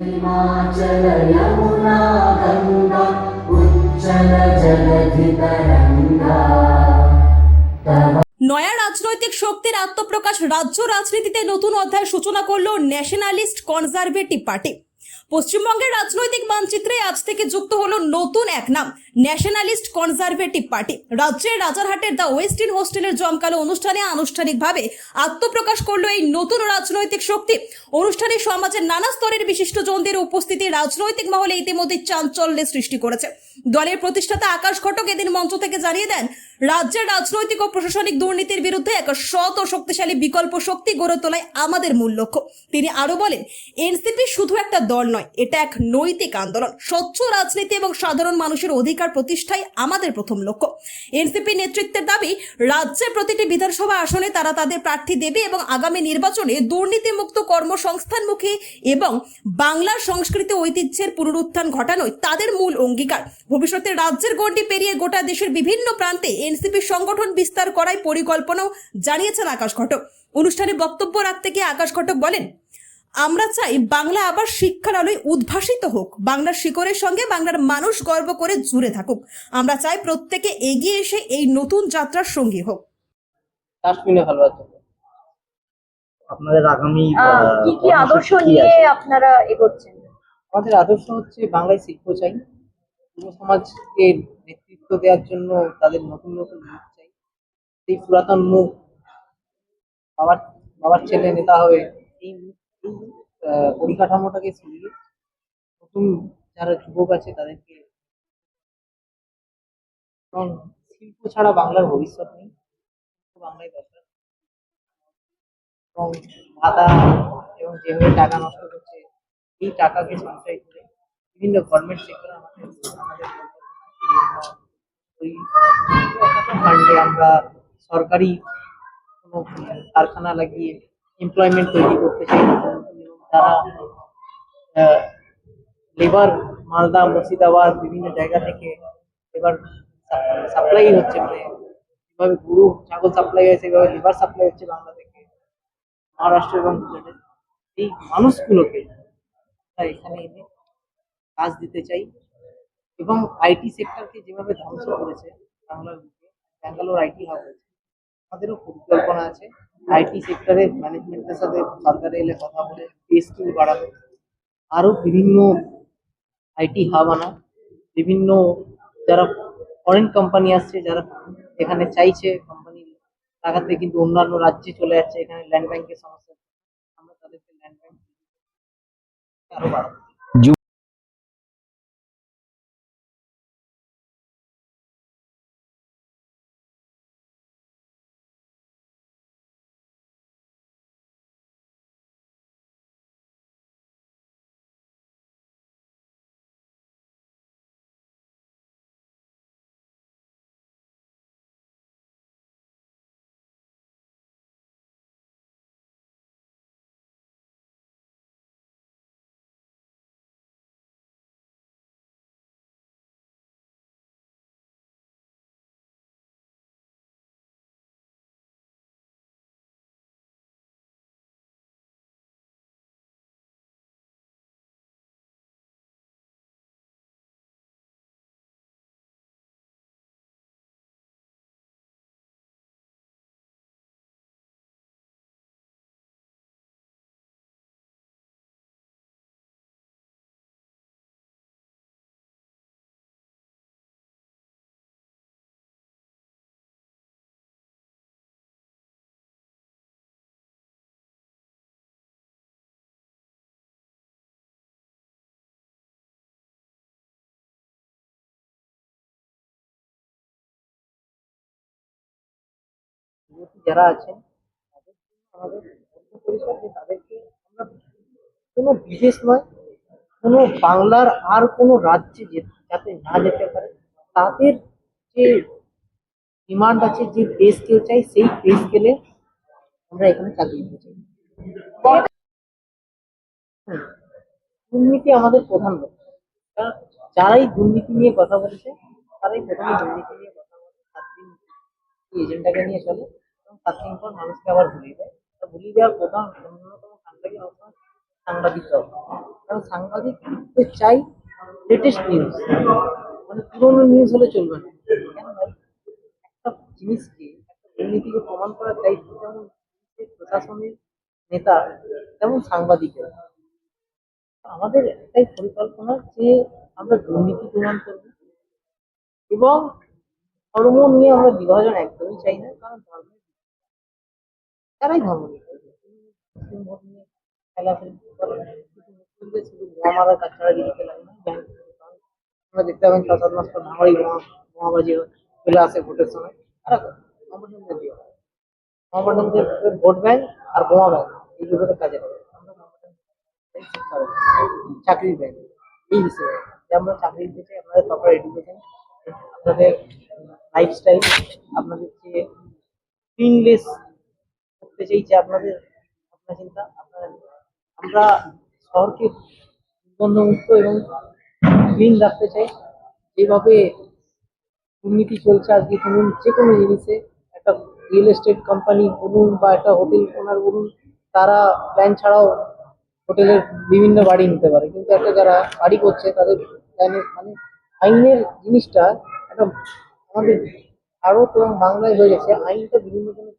हिमाचल यमुना गङ्गा उच्चल जलधितरङ्गा तव নয়া রাজনৈতিক শক্তির আত্মপ্রকাশ রাজ্য রাজনীতিতে নতুন অধ্যায়ের সূচনা করল ন্যাশনালিস্ট কনজারভেটিভ পার্টি পশ্চিমবঙ্গের রাজনৈতিক মানচিত্রে আজ থেকে যুক্ত হলো নতুন এক নাম ন্যাশনালিস্ট কনজারভেটিভ পার্টি। রাজ্যের রাজারহাটের দ্য ওয়েস্টিন হোস্টেলের জমকালো অনুষ্ঠানে আনুষ্ঠানিকভাবে আত্মপ্রকাশ করল এই নতুন রাজনৈতিক শক্তি। অনুষ্ঠানে সমাজের নানা স্তরের বিশিষ্ট জনদের উপস্থিতি রাজনৈতিক মহলে ইতিমধ্যে চাঞ্চল্যের সৃষ্টি করেছে। দলের প্রতিষ্ঠাতা আকাশ ঘটক এদিন মঞ্চ থেকে জানিয়ে দেন, রাজ্যের রাজনৈতিক ও প্রশাসনিক দুর্নীতির বিরুদ্ধে এক সৎ ও শক্তিশালী বিকল্প শক্তি গড়ে তোলায় আমাদের মূল লক্ষ্য। তিনি আরও বলেন, এনসিপি শুধু একটা দল নয়, এটা এক নৈতিক আন্দোলন। স্বচ্ছ রাজনীতি এবং সাধারণ মানুষের অধিকার প্রতিষ্ঠাই আমাদের প্রথম লক্ষ্য। এনসিপি নেতৃত্বের দাবি রাজ্যের প্রতিটি বিধানসভা আসনে তারা তাদের প্রার্থী দেবে এবং আগামী নির্বাচনে দুর্নীতিমুক্ত কর্মসংস্থানমুখী এবং বাংলার সংস্কৃতি ঐতিহ্যের পুনরুত্থান ঘটানোই তাদের মূল অঙ্গীকার। ভবিষ্যতে রাজ্যের গণ্ডি পেরিয়ে গোটা দেশের বিভিন্ন প্রান্তে এনসিপি সংগঠন বিস্তার করায় পরিকল্পনাও জানিয়েছেন আকাশ ঘটক। অনুষ্ঠানে বক্তব্য রাখতে গিয়ে আকাশ ঘটক বলেন আমরা চাই বাংলা আবার শিক্ষার আলোয় উদ্ভাসিত হোক বাংলার শিকড়ের সঙ্গে বাংলার মানুষ গর্ব করে জুড়ে থাকুক। আমরা চাই প্রত্যেকে এগিয়ে এসে এই নতুন যাত্রার সঙ্গী হোক। ডাস্টবিনে ভালো আছে আপনাদের আগামী কি কি আদর্শ নিয়ে? আপনারা এগোচ্ছেন? আমাদের আদর্শ হচ্ছে বাংলায় শিল্প চাই যুব সমাজকে নেতৃত্ব দেওয়ার জন্য তাদের নতুন নতুন মুখ চাই। সেই পুরাতন মুখ বাবার বাবার ছেলে নেতা হবে এই আহ, পরিকাঠামোটাকে সরিয়ে নতুন যারা যুবক আছে তাদেরকে শিল্প ছাড়া বাংলার ভবিষ্যৎ নেই। বাংলায় দরকার এবং ভাতা এবং যেভাবে টাকা নষ্ট করছে, এই টাকাকে সঞ্চয় করে বিভিন্ন গভর্নমেন্ট সেক্টর আমাদের আমাদের ফান্ডে আমরা সরকারি কোনো কারখানা লাগিয়ে এমপ্লয়মেন্ট তৈরি করতে চাই। নতুন লেবার, মালদা, মুর্শিদাবাদ, বিভিন্ন জায়গা থেকে লেবার সাপ্লাই হচ্ছে মানে যেভাবে গরু, ছাগল সাপ্লাই হয় সেভাবে লেবার সাপ্লাই হচ্ছে বাংলা থেকে, মহারাষ্ট্র এবং এই মানুষগুলোকে এখানে এনে কাজ দিতে চাই। এবং আইটি সেক্টরকে যেভাবে ধ্বংস করেছে, বাংলার বুকে, ব্যাঙ্গালোর আইটি হাব হয়েছে আমাদেরও পরিকল্পনা আছে। আইটি সেক্টরের ম্যানেজমেন্টের সাথে সরকারে এলে কথা বলে পে স্কিল বাড়ানো আরও বিভিন্ন আইটি হাব আনা, বিভিন্ন যারা ফরেন কোম্পানি আসছে, যারা এখানে চাইছে কোম্পানি লাগাতে, কিন্তু অন্যান্য রাজ্যে চলে যাচ্ছে, এখানে ল্যান্ড ব্যাংকের সমস্যা। আমরা তাদেরকে ল্যান্ড ব্যাংক আরও বাড়াবো। যুবতী যারা আছেন, তাদের তাদেরকে আমরা কোনো বিদেশ নয়, কোনো বাংলার আর কোনো রাজ্যে যাতে না যেতে পারে, তাদের যে ডিমান্ড আছে, যে পে স্কেল চাই, সেই পে স্কেলে আমরা এখানে চাকরি দিতে চাই। দুর্নীতি আমাদের প্রধান লক্ষ্য যারাই দুর্নীতি নিয়ে কথা বলেছে, তারাই প্রথমে দুর্নীতি নিয়ে কথা বলে সাত এজেন্ডাকে নিয়ে চলে এবং দিন পর মানুষকে আবার ভুলিয়ে দেয়। তো ভুলিয়ে দেওয়ার প্রধান অন্যতম কাণ্ডারি অবস্থা সাংবাদিকরাও কারণ সাংবাদিক চাই লেটেস্ট নিউজ মানে পুরোনো নিউজ হলে চলবে না। কেন ভাই? একটা জিনিসকে, একটা দুর্নীতিকে প্রমাণ করার দায়িত্ব যেমন প্রশাসনের নেতা, তেমন সাংবাদিকের। আমাদের একটাই পরিকল্পনা যে আমরা দুর্নীতি প্রমাণ করব এবং ধর্ম নিয়ে আমরা বিভাজন একদমই চাই না, কারণ ধর্ম তারাই ধর্ম নিয়ে মুসলিম ভোট নিয়ে খেলাফেলা করে কিছু মুসলিমদের শুধু বোমা মারার ছাড়া দিতে লাগে না ব্যাংক থেকে কারণ আমরা দেখতে পাবেন ছ সাত মাস পর ভাঙড়ি হয়, চলে আসে ভোটের সময়। হয়। মহাপাঠনদের ভোট ব্যাংক আর বোমা ব্যাংক এই কাজে লাগে আমরা চাকরির ব্যাংক এই হিসেবে। যে আমরা চাকরি দিতে আপনাদের প্রপার এডুকেশন আপনাদের লাইফস্টাইল আপনাদের যে ক্লিনলেস করতে চাই যে আপনাদের আপনার চিন্তা, আপনার আমরা শহরকে দুর্গন্ধমুক্ত এবং ক্লিন রাখতে চাই। যেভাবে দুর্নীতি চলছে আজকে, ধরুন যে কোনো জিনিসে, একটা রিয়েল এস্টেট কোম্পানি বলুন বা একটা হোটেল ওনার বলুন, তারা প্ল্যান ছাড়াও হোটেলের বিভিন্ন বাড়ি নিতে পারে। কিন্তু একটা যারা বাড়ি করছে, তাদের প্ল্যানের মানে আইনের জিনিসটা একটা আমাদের ভারত এবং বাংলায় হয়ে গেছে, আইনটা বিভিন্ন জনের